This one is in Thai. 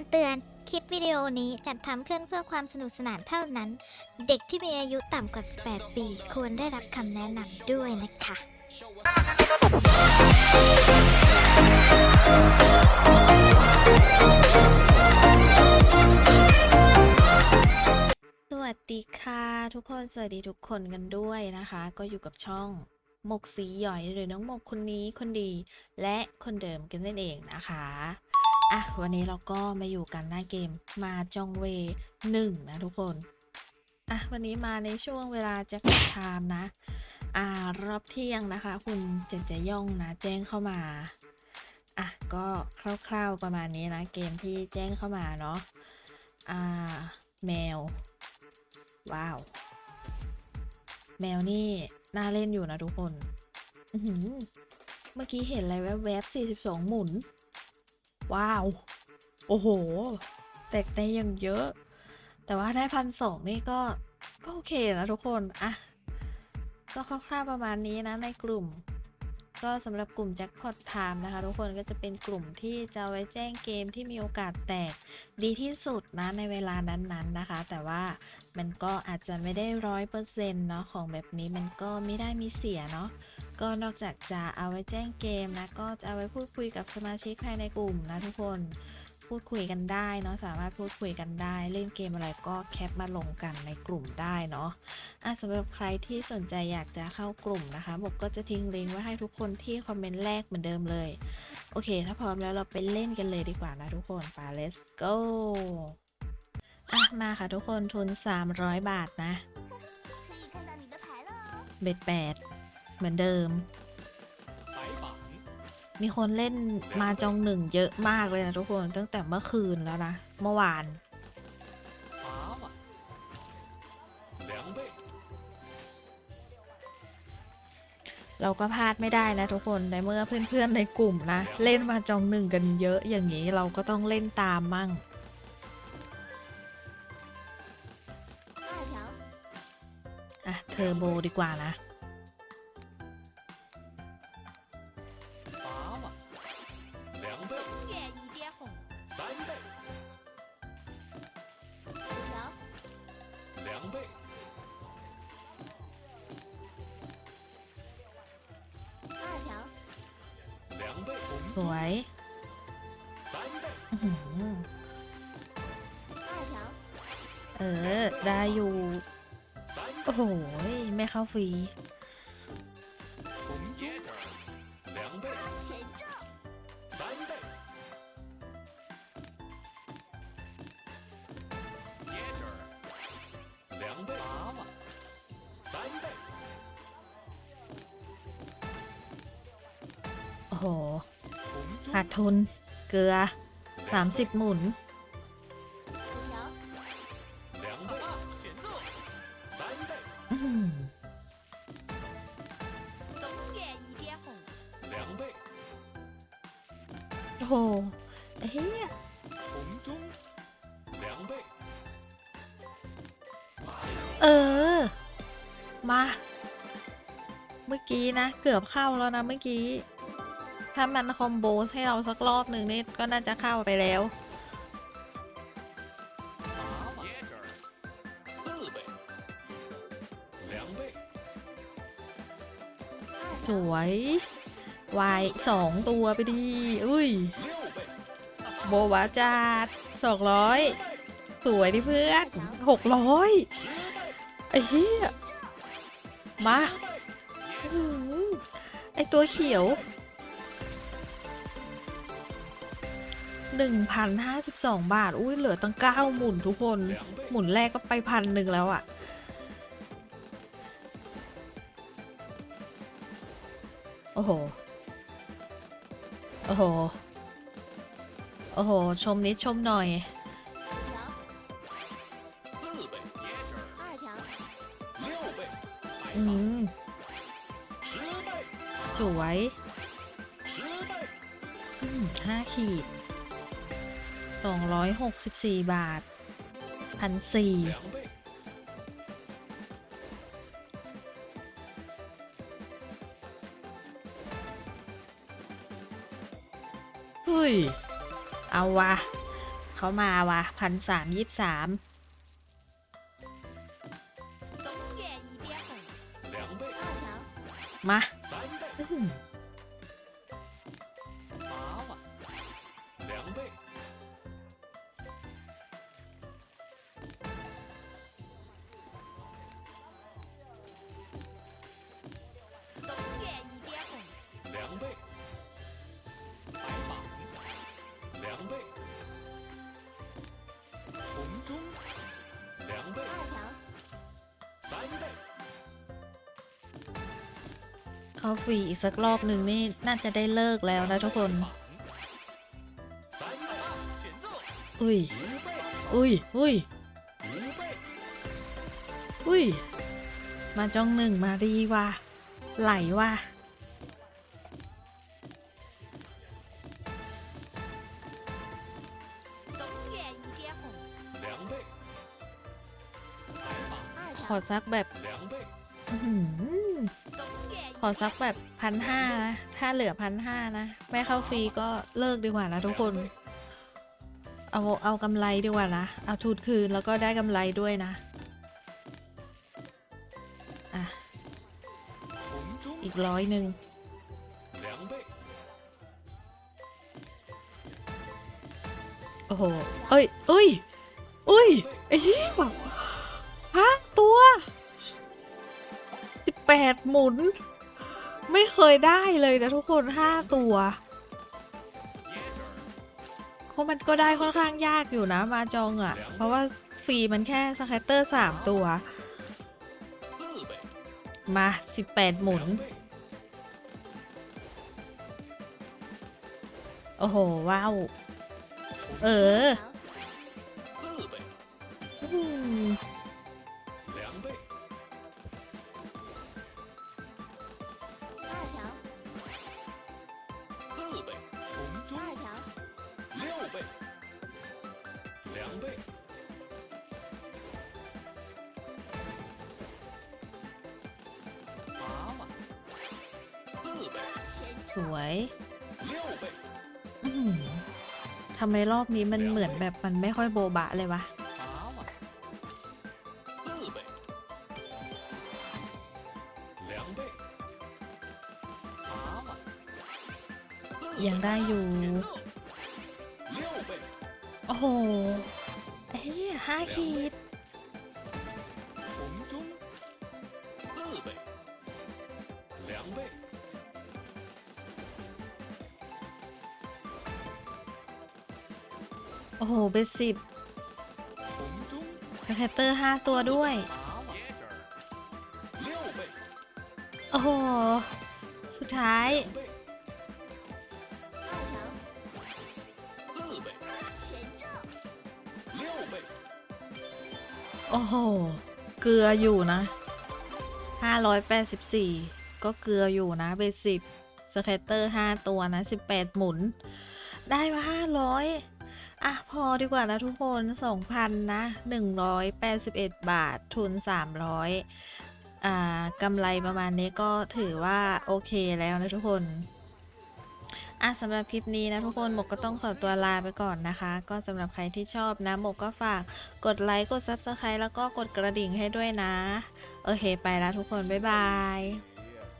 ำเตือน คลิปวิดีโอนี้จัดทำขึ้นเพื่อความสนุกสนานเท่านั้น เด็กที่มีอายุต่ำกว่า 18 ปี ควรได้รับคำแนะนำด้วยนะคะ สวัสดีค่ะ ทุกคนสวัสดีทุกคนกันด้วยนะคะ ก็อยู่กับช่องหมกสีหย่อยหรือน้องหมกคนนี้คนดี และคนเดิมกันนั่นเองนะคะ อะวันนี้เราก็มาอยู่กันหน้าเกมมาจองเวหนึ่งนะทุกคน อะวันนี้มาในช่วงเวลาแจ็คพอตไทม์นะ อ่ารอบเที่ยงนะคะ คุณเจนเจย่องนะ แจ้งเข้ามา อะก็คร่าวๆประมาณนี้นะ เกมที่แจ้งเข้ามาเนาะ อ่าแมว ว้าว แมวนี่น่าเล่นอยู่นะทุกคน เมื่อกี้เห็นอะไรแวบๆ42 หมุน ว้าว โอ้โห แตกได้ยังเยอะ แต่ว่าได้พันสองนี่ก็ก็โอเคนะทุกคนอะก็คร่าวๆประมาณนี้นะในกลุ่ม ก็สำหรับกลุ่มแจ็คพอตไทม์นะคะ ทุกคนก็จะเป็นกลุ่มที่จะไว้แจ้งเกมที่มีโอกาสแตกดีที่สุดนะในเวลานั้นๆนะคะ แต่ว่ามันก็อาจจะไม่ได้ร้อยเปอร์เซ็นต์เนาะของแบบนี้มันก็ไม่ได้มีเสียเนาะ ก็นอกจากจะเอาไว้แจ้งเกมนะก็จะเอาไว้พูดคุยกับสมาชิกภายในกลุ่มนะทุกคนพูดคุยกันได้เนาะสามารถพูดคุยกันได้ เล่นเกมอะไรก็แคปมาลงกันในกลุ่มได้เนาะอะสำหรับใครที่สนใจอยากจะเข้ากลุ่มนะคะบมก็จะทิ้งลิงก์ไว้ให้ทุกคนที่คอมเมนต์แรกเหมือนเดิมเลย โอเค ถ้าพร้อมแล้วเราไปเล่นกันเลยดีกว่านะทุกคนไป let's go อะมาค่ะทุกคนทุน 300 บาทนะ เบ็ด8 เหมือนเดิม มีคนเล่นมาจองหนึ่งเยอะมากเลยนะทุกคนตั้งแต่เมื่อคืนแล้วนะ เมื่อวานเราก็พลาดไม่ได้นะทุกคนในเมื่อเพื่อนๆในกลุ่มนะ เล่นมาจองหนึ่งกันเยอะอย่างนี้เราก็ต้องเล่นตามมั่งอะเทอร์โบดีกว่านะ สวยเออ ได้อยู่ โอ้โห ไม่เข้าฟรีโอ้โห ผักทุน เกลือ 30 หมุน โอ้โหเฮ้ยเออ มา เมื่อกี้นะ เกือบเข้าแล้วนะเมื่อกี้ ถ้ามันคอมโบสให้เราสักรอบหนึ่งนี่ก็น่าจะเข้าไปแล้ว สวยวายสองตัวไปดี อุ้ย โบวาจาดสองร้อยสวยดิเพื่อนหกร้อยไอ้เหี้ย มา ไอ้ตัวเขียว 1,052 บาท อุ้ยเหลือตั้งเก้าหมุนทุกคน หมุนแรกก็ไปพันหนึ่งแล้วอะ่ะ โอ้โห โอ้โห โอ้โห ชมนิดชมหน่อย อืม สวยห้าขีด 264 บาทพันสี่เฮ้ย เอาวะ เขามาวะพันสามยี่สามมา เข้าฟีอีกสักรอบหนึ่งนี่น่าจะได้เลิกแล้วนะทุกคน อุ้ย อุ้ย อุ้ย อุ้ย มาจ้องหนึ่งมาดีว่ะไหลว่ะ ขอซักแบบขอซักแบบพันห้านะ ถ้าเหลือพันห้านะ ไม่เข้าฟรีก็เลิกดีกว่านะทุกคน เอาเอากำไรดีกว่านะ เอาทูนคืนแล้วก็ได้กำไรด้วยนะ อะ อีกร้อยหนึ่งโอ้โห เอ้ยเอ้ยเอ้ยไอ้เหี้ยฮะ วสิบแปดหมุน ไม่เคยได้เลยนะทุกคนห้าตัวเพราะมันก็ได้ค่อนข้างยากอยู่นะมาจองอะ่ะ เพราะว่าฟรีมันแค่สแคตเตอร์สามตัว มาสิบแปดหมุน โอ้โห ว้าว เออ งด้วยสวยทำไมรอบนี้มันเหมือนแบบมันไม่ค่อยโบบะเลยวะยังได้อยู่ โอ้โห ห้าขีดโอ้โห เป็นสิบแคเตอร์ห้าตัวด้วย โอ้โห สุดท้าย โอ้โห เกลืออยู่นะห้าร้อยแปดสิบสี่ก็เกลืออยู่นะเบสิบสแคตเตอร์ห้าตัวนะสิบแปดหมุน ได้มาห้าร้อยอะ พอดีกว่านะทุกคนสองพันนะหนึ่งร้อยแปดสิบเอ็ดบาท ทุนสามร้อยอ่ากำไรประมาณนี้ก็ถือว่าโอเคแล้วนะทุกคน อะสำหรับคลิปนี้นะทุกคนหมกก็ต้องขอตัวลาไปก่อนนะคะ ก็สำหรับใครที่ชอบนะหมกก็ฝากกดไลค์กด Subscribe แล้วก็กดกระดิ่งให้ด้วยนะ โอเคไปแล้วทุกคน บ๊ายบาย